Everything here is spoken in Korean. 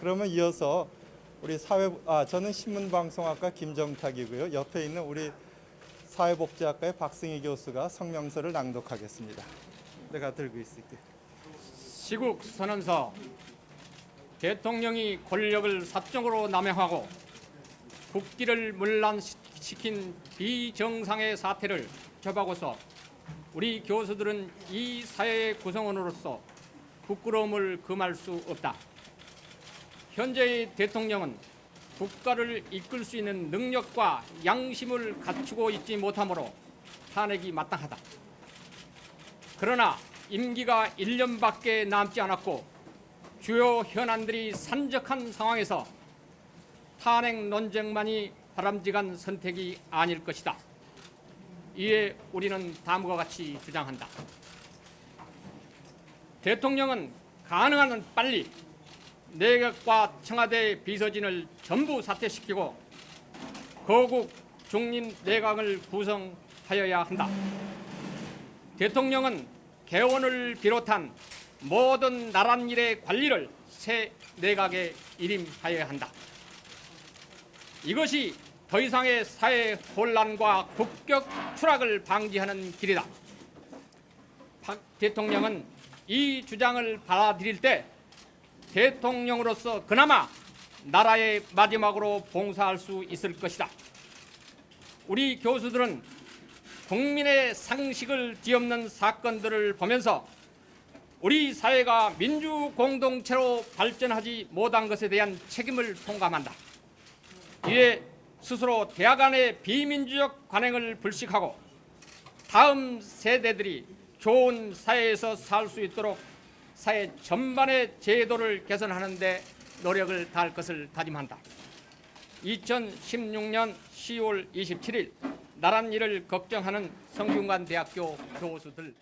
그러면 이어서 우리 사회 아 저는 신문방송학과 김정탁이고요. 옆에 있는 우리 사회복지학과의 박승희 교수가 성명서를 낭독하겠습니다. 내가 들고 있을게. 시국 선언서 대통령이 권력을 사적으로 남용하고 국기를 문란시킨 비정상의 사태를 접하고서 우리 교수들은 이 사회의 구성원으로서 부끄러움을 금할 수 없다. 현재의 대통령은 국가를 이끌 수 있는 능력과 양심을 갖추고 있지 못하므로 탄핵이 마땅하다. 그러나 임기가 1년밖에 남지 않았고 주요 현안들이 산적한 상황에서 탄핵 논쟁만이 바람직한 선택이 아닐 것이다. 이에 우리는 다음과 같이 주장한다. 대통령은 가능한 한 빨리 내각과 청와대 비서진을 전부 사퇴시키고 거국 중립 내각을 구성하여야 한다. 대통령은 개원을 비롯한 모든 나란 일의 관리를 새 내각에 일임하여야 한다. 이것이 더 이상의 사회 혼란과 국격 추락을 방지하는 길이다. 박 대통령은 이 주장을 받아들일 때 대통령으로서 그나마 나라의 마지막으로 봉사할 수 있을 것이다. 우리 교수들은 국민의 상식을 뒤엎는 사건들을 보면서 우리 사회가 민주 공동체로 발전하지 못한 것에 대한 책임을 통감한다. 이에 스스로 대학 안의 비민주적 관행을 불식하고 다음 세대들이 좋은 사회에서 살 수 있도록 사회 전반의 제도를 개선하는 데 노력을 다할 것을 다짐한다. 2016년 10월 27일 나란 일을 걱정하는 성균관 대학교 교수들